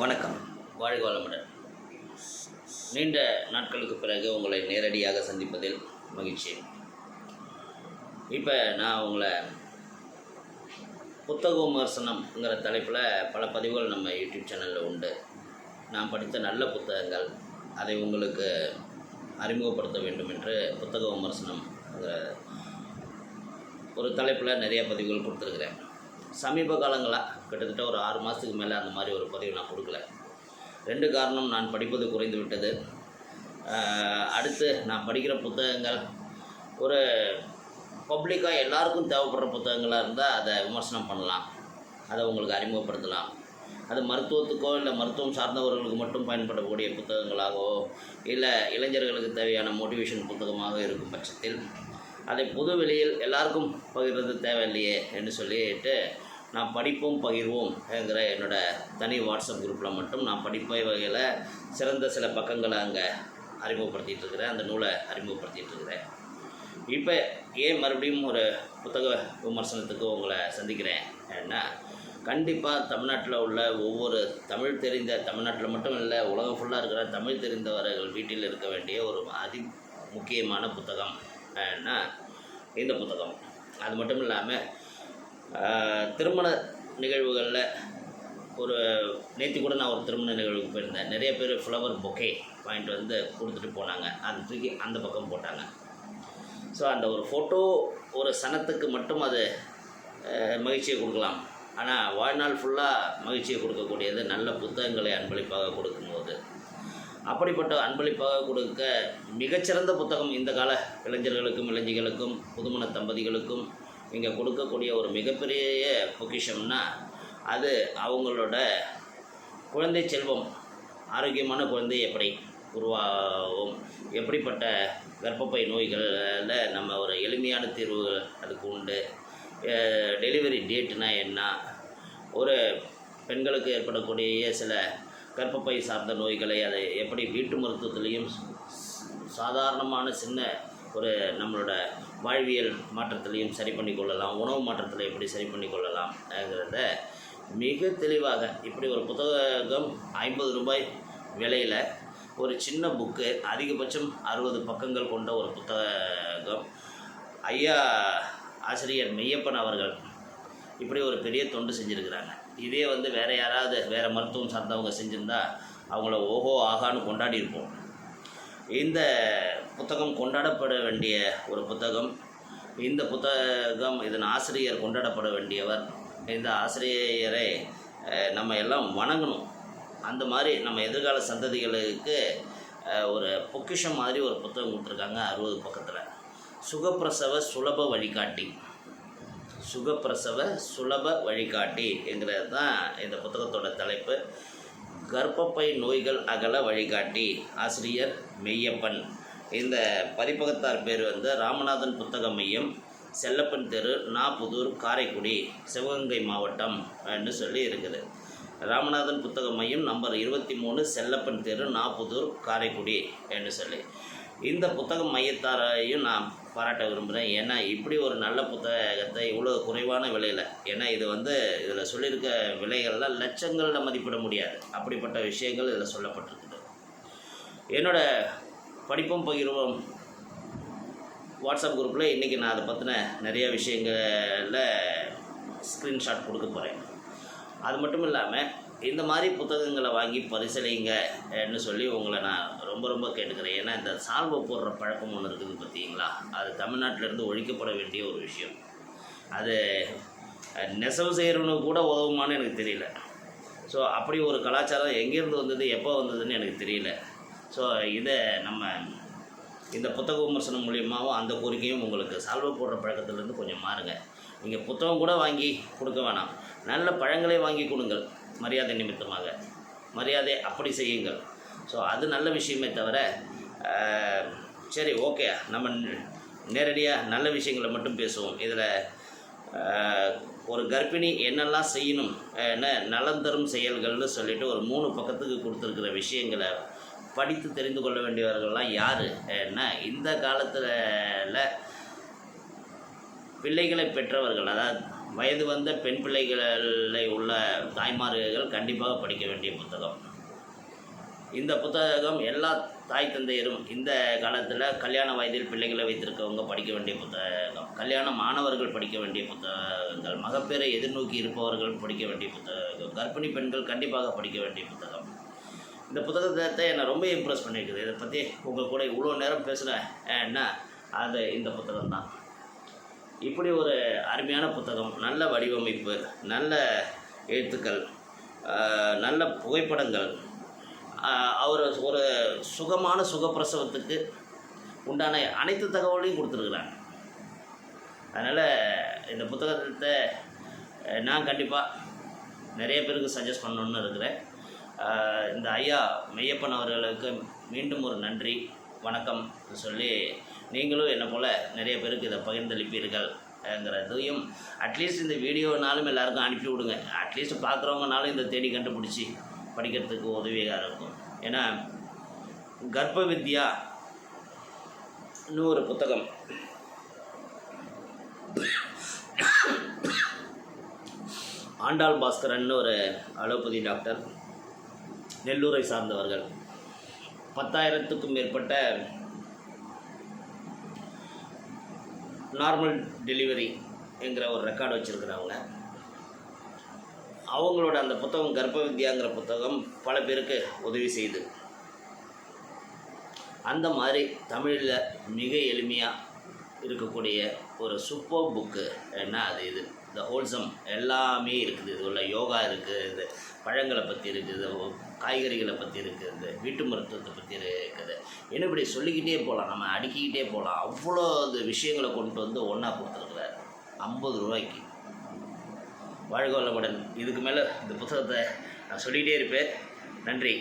வணக்கம். வாழ்க வளமுடன். நீண்ட நாட்களுக்கு பிறகு உங்களை நேரடியாக சந்திப்பதில் மகிழ்ச்சி. இப்போ நான் உங்களை புத்தக விமர்சனம்ங்கிற தலைப்பில் பல பதிவுகள் நம்ம யூடியூப் சேனலில் உண்டு. நான் படித்த நல்ல புத்தகங்கள் அதை உங்களுக்கு அறிமுகப்படுத்த வேண்டும் என்று புத்தக விமர்சனம்ங்கிற ஒரு தலைப்பில் நிறைய பதிவுகள் கொடுத்துருக்குறேன். சமீப காலங்களாக கிட்டத்தட்ட ஒரு ஆறு மாதத்துக்கு மேலே அந்த மாதிரி ஒரு பதிவு நான் கொடுக்கல. ரெண்டு காரணம் நான் படிப்பது குறைந்து விட்டது. அடுத்து நான் படிக்கிற புத்தகங்கள் ஒரு பப்ளிக்காக எல்லாருக்கும் தேவைப்படுற புத்தகங்களாக இருந்தால் அதை விமர்சனம் பண்ணலாம். அதை உங்களுக்கு அறிமுகப்படுத்தலாம். அது மருத்துவத்துக்கோ இல்லை மருத்துவம் சார்ந்தவர்களுக்கு மட்டும் பயன்படக்கூடிய புத்தகங்களாகவோ இல்லை இளைஞர்களுக்கு தேவையான மோட்டிவேஷன் புத்தகமாக இருக்கும் பட்சத்தில் அதை பொது வெளியில் எல்லாருக்கும் பகிர்றது தேவையில்லையே என்று சொல்லிட்டு நான் படிப்போம் பகிர்வோம் என்கிற என்னோட தனி வாட்ஸ்அப் குரூப்பில் மட்டும் நான் படிப்பை வகையில் சிறந்த சில பக்கங்களை அங்கே அறிமுகப்படுத்திட்டு இருக்கிறேன். அந்த நூலை அறிமுகப்படுத்திகிட்டு இருக்கிறேன். இப்போ ஏன் மறுபடியும் ஒரு புத்தக விமர்சனத்துக்கு உங்களை சந்திக்கிறேன் ஏன்னா கண்டிப்பாக தமிழ்நாட்டில் உள்ள ஒவ்வொரு தமிழ் தெரிந்த தமிழ்நாட்டில் மட்டும் இல்லை உலகம் ஃபுல்லாக இருக்கிற தமிழ் தெரிந்தவர்கள் வீட்டில் இருக்க வேண்டிய ஒரு அதி முக்கியமான புத்தகம் இந்த புத்தகம். அது மட்டும் இல்லாமல் திருமண நிகழ்வுகளில் ஒரு நேற்று கூட நான் ஒரு திருமண நிகழ்வுக்கு போயிருந்தேன். நிறைய பேர் ஃப்ளவர் பொக்கே வாங்கிட்டு வந்து கொடுத்துட்டு போனாங்க. அதை தூக்கி அந்த பக்கம் போட்டாங்க. ஸோ அந்த ஒரு ஃபோட்டோ ஒரு சனத்துக்கு மட்டும் அது மகிழ்ச்சியை கொடுக்கலாம். ஆனால் வாழ்நாள் ஃபுல்லாக மகிழ்ச்சியை கொடுக்கக்கூடியது நல்ல புத்தகங்களை அன்பளிப்பாக கொடுக்கும்போது. அப்படிப்பட்ட அன்பளிப்பாக கொடுக்க மிகச்சிறந்த புத்தகம் இந்த கால இளைஞர்களுக்கும் இளைஞர்களுக்கும் புதுமண தம்பதிகளுக்கும் இங்கே கொடுக்கக்கூடிய ஒரு மிகப்பெரிய பொக்கிஷம்னா அது அவங்களோட குழந்தை செல்வம் ஆரோக்கியமான குழந்தை எப்படி உருவாகும் எப்படிப்பட்ட கர்ப்பப்பை நோய்களில் நம்ம ஒரு எளிமையான தீர்வுகள் அதுக்கு உண்டு டெலிவரி டேட்னா என்ன ஒரு பெண்களுக்கு ஏற்படக்கூடிய சில கர்ப்பப்பை சார்ந்த நோய்களை அதை எப்படி வீட்டு மருத்துவத்திலையும் சாதாரணமான சின்ன ஒரு நம்மளோட வாழ்வியல் மாற்றத்திலையும் சரி பண்ணி கொள்ளலாம் உணவு மாற்றத்தில் எப்படி சரி பண்ணி கொள்ளலாம்ங்கிறத மிக தெளிவாக இப்படி ஒரு புத்தகம் ஐம்பது ரூபாய் விலையில் ஒரு சின்ன புக்கு அதிகபட்சம் அறுபது பக்கங்கள் கொண்ட ஒரு புத்தகம். ஐயா ஆசிரியர் மெய்யப்பன் அவர்கள் இப்படி ஒரு பெரிய தொண்டு செஞ்சுருக்கிறாங்க. இதே வந்து வேறு யாராவது வேறு மருத்துவம் சார்ந்தவங்க செஞ்சுருந்தா அவங்கள ஓஹோ ஆகான்னு கொண்டாடி இருப்போம். இந்த புத்தகம் கொண்டாடப்பட வேண்டிய ஒரு புத்தகம் இந்த புத்தகம் இதன் ஆசிரியர் கொண்டாடப்பட வேண்டியவர் இந்த ஆசிரியரை நம்ம எல்லாம் வணங்கணும். அந்த மாதிரி நம்ம எதிர்கால சந்ததிகளுக்கு ஒரு பொக்கிஷம் மாதிரி ஒரு புத்தகம் கொடுத்துருக்காங்க அறுபது பக்கத்தில். சுகப்பிரசவ சுலப வழிகாட்டி. சுகப்பிரசவ சுலப வழிகாட்டி என்கிறது தான் இந்த புத்தகத்தோட தலைப்பு. கர்ப்பப்பை நோய்கள் அகல வழிகாட்டி ஆசிரியர் மெய்யப்பன். இந்த பதிப்பகத்தார் பேர் வந்து ராமநாதன் புத்தக மையம் செல்லப்பன் தெரு நாப்புதூர் காரைக்குடி சிவகங்கை மாவட்டம் என்று சொல்லி இருக்குது. ராமநாதன் புத்தக மையம் நம்பர் இருபத்தி மூணு செல்லப்பன் தெரு நாப்புதூர் காரைக்குடி என்று சொல்லி. இந்த புத்தக மையத்தாரையும் நான் பாராட்ட விரும்புகிறேன் ஏன்னா இப்படி ஒரு நல்ல புத்தகத்தை இவ்வளோ குறைவான விலையில் ஏன்னா இது வந்து இதில் சொல்லியிருக்க விலைகள்லாம் லட்சங்களில் மதிப்பிட முடியாது. அப்படிப்பட்ட விஷயங்கள் இதில் சொல்லப்பட்டிருக்குது. என்னோட படிப்பும் பகிர்வும் வாட்ஸ்அப் குரூப்பில் இன்றைக்கி நான் அதை பற்றின நிறைய விஷயங்களில் ஸ்க்ரீன்ஷாட் கொடுக்க போகிறேன் அது மட்டும் இல்லாமல் இந்த மாதிரி புத்தகங்களை வாங்கி பரிசலைங்கன்னு சொல்லி உங்களை நான் ரொம்ப ரொம்ப கேட்டுக்கிறேன். ஏன்னா இந்த சால்வை போடுற பழக்கம் ஒன்று இருக்குது பார்த்தீங்களா? அது தமிழ்நாட்டிலேருந்து ஒழிக்கப்பட வேண்டிய ஒரு விஷயம். அது நெசவு செய்கிறவனுக்கு கூட உதவுமான்னு எனக்கு தெரியல. ஸோ அப்படி ஒரு கலாச்சாரம் எங்கேருந்து வந்தது எப்போ வந்ததுன்னு எனக்கு தெரியல. ஸோ இதை நம்ம இந்த புத்தக விமர்சனம் மூலியமாகவும் அந்த கோரிக்கையும் உங்களுக்கு சால்வை போடுற பழக்கத்துலேருந்து கொஞ்சம் மாறுங்க. நீங்கள் புத்தகம் கூட வாங்கி கொடுக்க வேணாம். நல்ல பழங்களை வாங்கி கொடுங்கள் மரியாதை நிமித்தமாக. மரியாதை அப்படி செய்யுங்கள். ஸோ அது நல்ல விஷயமே தவிர சரி ஓகே நம்ம நேரடியாக நல்ல விஷயங்களை மட்டும் பேசுவோம். இதில் ஒரு கர்ப்பிணி என்னெல்லாம் செய்யணும் என்ன நலந்தரும் செயல்கள்னு சொல்லிட்டு ஒரு மூணு பக்கத்துக்கு கொடுத்துருக்கிற விஷயங்களை படித்து தெரிந்து கொள்ள வேண்டியவர்கள்லாம் யார்? ஏன்னா இந்த காலத்தில் பிள்ளைகளை பெற்றவர்கள் அதாவது வயது வந்த பெண் பிள்ளைகளை உள்ள தாய்மார்கள் கண்டிப்பாக படிக்க வேண்டிய புத்தகம். இந்த புத்தகம் எல்லா தாய் தந்தையரும் இந்த காலத்தில் கல்யாண வயதில் பிள்ளைகளை வைத்திருக்கவங்க படிக்க வேண்டிய புத்தகம். கல்யாண மாணவர்கள் படிக்க வேண்டிய புத்தகங்கள். மகப்பேரை எதிர்நோக்கி இருப்பவர்கள் படிக்க வேண்டிய புத்தகம். கர்ப்பிணி பெண்கள் கண்டிப்பாக படிக்க வேண்டிய புத்தகம். இந்த புத்தகத்தை என்னை ரொம்ப இம்ப்ரெஸ் பண்ணியிருக்குது. இதை பற்றி உங்கள் கூட இவ்வளோ நேரம் பேசுகிறேன் என்ன? அது இந்த புத்தகம் தான். இப்படி ஒரு அருமையான புத்தகம் நல்ல வடிவமைப்பு நல்ல எழுத்துக்கள் நல்ல புகைப்படங்கள் அவர் ஒரு சுகமான சுகப்பிரசவத்துக்கு உண்டான அனைத்து தகவலையும் கொடுத்துருக்குறாங்க. அதனால் இந்த புத்தகத்தை நான் கண்டிப்பாக நிறைய பேருக்கு சஜஸ்ட் பண்ணணுன்னு இருக்கிறேன். இந்த ஐயா மெய்யப்பன் அவர்களுக்கு மீண்டும் ஒரு நன்றி வணக்கம் சொல்லி நீங்களும் என்னை போல் நிறைய பேருக்கு இதை பகிர்ந்தளிப்பீர்கள் ங்கிறதையும் அட்லீஸ்ட் இந்த வீடியோனாலும் எல்லாருக்கும் அனுப்பி விடுங்க. அட்லீஸ்ட் பார்க்குறவங்கனாலும் இந்த தேடி கண்டுபிடிச்சி படிக்கிறதுக்கு உதவியாக இருக்கும். ஏன்னா கர்ப்ப வித்யா இன்னும் ஒரு புத்தகம். ஆண்டாள் பாஸ்கரன் ஒரு அலோபதி டாக்டர். நெல்லூரை சார்ந்தவர்கள். பத்தாயிரத்துக்கும் மேற்பட்ட நார்மல் டெலிவரி என்கிற ஒரு ரெக்கார்டு வச்சுருக்கிறவங்க. அவங்களோட அந்த புத்தகம் கர்ப்ப வித்யாங்கிற புத்தகம் பல பேருக்கு உதவி செய்து. அந்த மாதிரி தமிழில் மிக எளிமையாக இருக்கக்கூடிய ஒரு சூப்பர் புக்கு என்ன அது இது? இந்த ஹோல்சம் எல்லாமே இருக்குது. இது உள்ள யோகா இருக்குது இது பழங்களை பற்றி இருக்குது காய்கறிகளை பற்றி இருக்குது வீட்டு மருத்துவத்தை பற்றி இருக்குது. என்ன இப்படி சொல்லிக்கிட்டே போகலாம் நம்ம அடுக்கிக்கிட்டே போகலாம் அவ்வளோ இந்த விஷயங்களை கொண்டு வந்து ஒன்றா கொடுத்துருக்குறாரு. ஐம்பது ரூபாய்க்கு. வாழ்க வளமுடன். இதுக்கு மேலே இந்த புத்தகத்தை நான் சொல்லிகிட்டே இருப்பேன். நன்றி.